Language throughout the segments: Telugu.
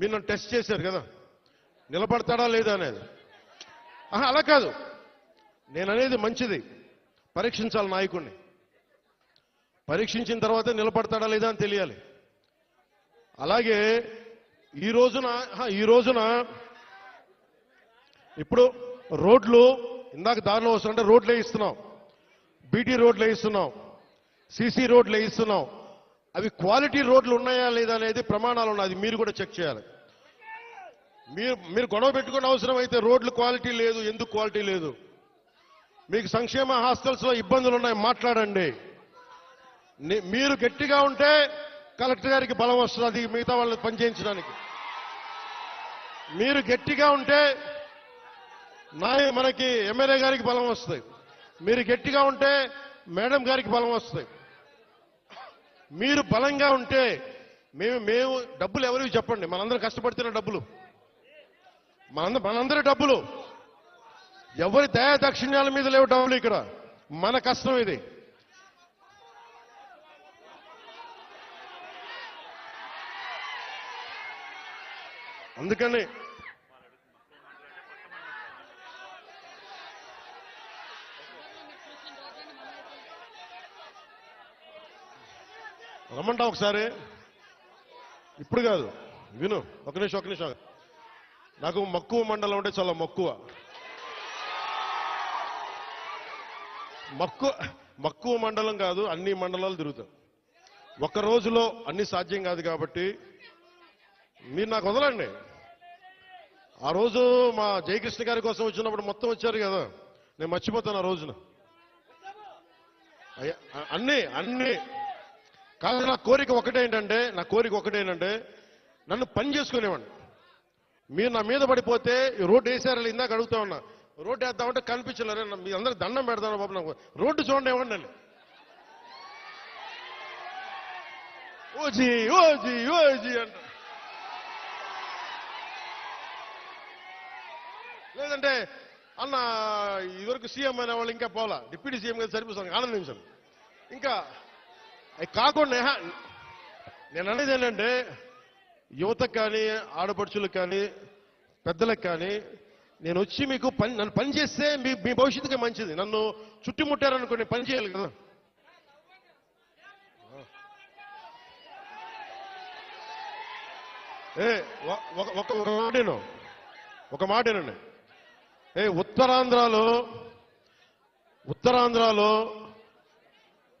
మీరు నన్ను టెస్ట్ చేశారు కదా. నిలబడతాడా లేదా అనేది. ఆహా, అలా కాదు. నేను అనేది మంచిది. పరీక్షించాలి నాయకుడిని పరీక్షించిన తర్వాత నిలబడతాడా లేదా అని తెలియాలి. అలాగే ఈ రోజున ఈ రోజున ఇప్పుడు రోడ్లు ఇందాక దారిలో వస్తుంటే రోడ్లు వేయిస్తున్నాం. బీటీ రోడ్లు వేయిస్తున్నాం. సీసీ రోడ్లు వేయిస్తున్నాం. అవి క్వాలిటీ రోడ్లు ఉన్నాయా లేదా అనేది ప్రమాణాలు ఉన్నాయి. మీరు కూడా చెక్ చేయాలి. మీరు మీరు గొడవ పెట్టుకునే అవసరం అయితే రోడ్లు క్వాలిటీ లేదు ఎందుకు క్వాలిటీ లేదు? మీకు సంక్షేమ హాస్టల్స్లో ఇబ్బందులు ఉన్నాయి మాట్లాడండి. మీరు గట్టిగా ఉంటే కలెక్టర్ గారికి బలం వస్తుంది మిగతా వాళ్ళని పనిచేయించడానికి. మీరు గట్టిగా ఉంటే నాయ మనకి ఎమ్మెల్యే గారికి బలం వస్తుంది. మీరు గట్టిగా ఉంటే మేడం గారికి బలం వస్తుంది. మీరు బలంగా ఉంటే మేము మేము డబ్బులు ఎవరికి చెప్పండి? మనందరం కష్టపడుతున్న డబ్బులు. మనందరం మనందరి డబ్బులు. ఎవరి దయా దక్షిణ్యాల మీద లేవు డబ్బులు ఇక్కడ. మన కష్టం ఇది. అందుకని రమ్మంటా ఒకసారి? ఇప్పుడు కాదు. విను. ఒక నిమిషం ఒక నిమిషం. నాకు మక్కువ మండలం అంటే చాలా మక్కువ. మక్కువ మక్కువ మండలం కాదు అన్ని మండలాలు తిరుగుతాం. ఒక రోజులో అన్ని సాధ్యం కాదు కాబట్టి మీరు నాకు వదలండి. ఆ రోజు మా జయకృష్ణ గారి కోసం వచ్చినప్పుడు మొత్తం వచ్చారు కదా. నేను మర్చిపోతాను ఆ రోజున. అయ్య, అన్నీ అన్ని. కాదు నా కోరిక ఒకటే ఏంటంటే నా కోరిక ఒకటేంటంటే నన్ను పని చేసుకునేవాడిని. మీరు నా మీద పడిపోతే ఈ రోడ్డు వేసారని ఇందాక అడుగుతా ఉన్నా. రోడ్డు వేద్దామంటే కనిపించలేరు. మీ అందరికి దండం పెడతాను బాబు నాకు. రోడ్డు చూడండి ఇవ్వండి నన్ను. ఓజీ ఓజీ ఓజీ అంట. లేదంటే అన్న ఇదివరకు సీఎం అనే వాళ్ళు ఇంకా పోలా. డిప్యూటీ సీఎం గారు సరిపోతాను ఆనందించాను ఇంకా కాకుండా నేను అనేది ఏంటంటే యువతకు కానీ ఆడపడుచులకు కానీ పెద్దలకు కానీ నేను వచ్చి మీకు పని నన్ను పని చేస్తే మీ మీ భవిష్యత్తుకి మంచిది. నన్ను చుట్టుముట్టారనుకోండి పని చేయాలి కదా. ఏ ఒక ఒక ఒక మాటేను ఒక మాటేనండి ఏ ఉత్తరాంధ్రలో ఉత్తరాంధ్రలో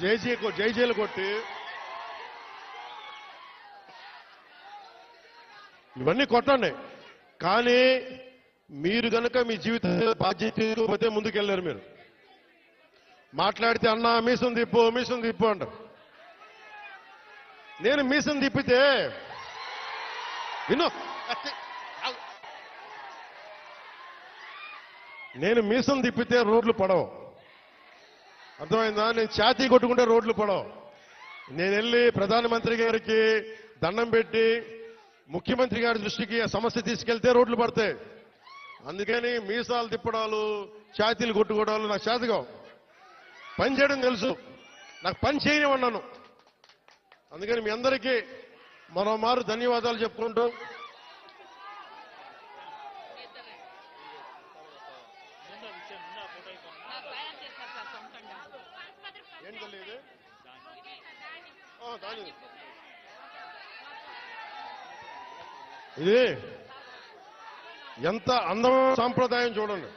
జైజీ జైజీలు కొట్టి. ఇవన్నీ కొట్టండి. కానీ మీరు గనక మీ జీవిత బాధ్యత తీసుకోకపోతే ముందుకెళ్ళారు మీరు. మాట్లాడితే అన్నా మీసం తిప్పు మీసం తిప్పు అంటారు. నేను మీసం తిప్పితే విను. నేను మీసం తిప్పితే రోడ్లు పడవు. అర్థమైందా? నేను ఛాతీ కొట్టుకుంటే రోడ్లు పడవు. నేను వెళ్ళి ప్రధానమంత్రి గారికి దండం పెట్టి ముఖ్యమంత్రి గారి దృష్టికి ఆ సమస్య తీసుకెళ్తే రోడ్లు పడతాయి. అందుకని మీసాలు తిప్పడాలు ఛాతీలు కొట్టుకోవడాలు నాకు చేతగావు పని చేయడం తెలుసు. నాకు పని చేయనివన్నాను అందుకని మీ అందరికీ మరోమారు ధన్యవాదాలు చెప్పుకుంటూ ఆ, ఇది ఎంత అందమైన సాంప్రదాయం చూడండి.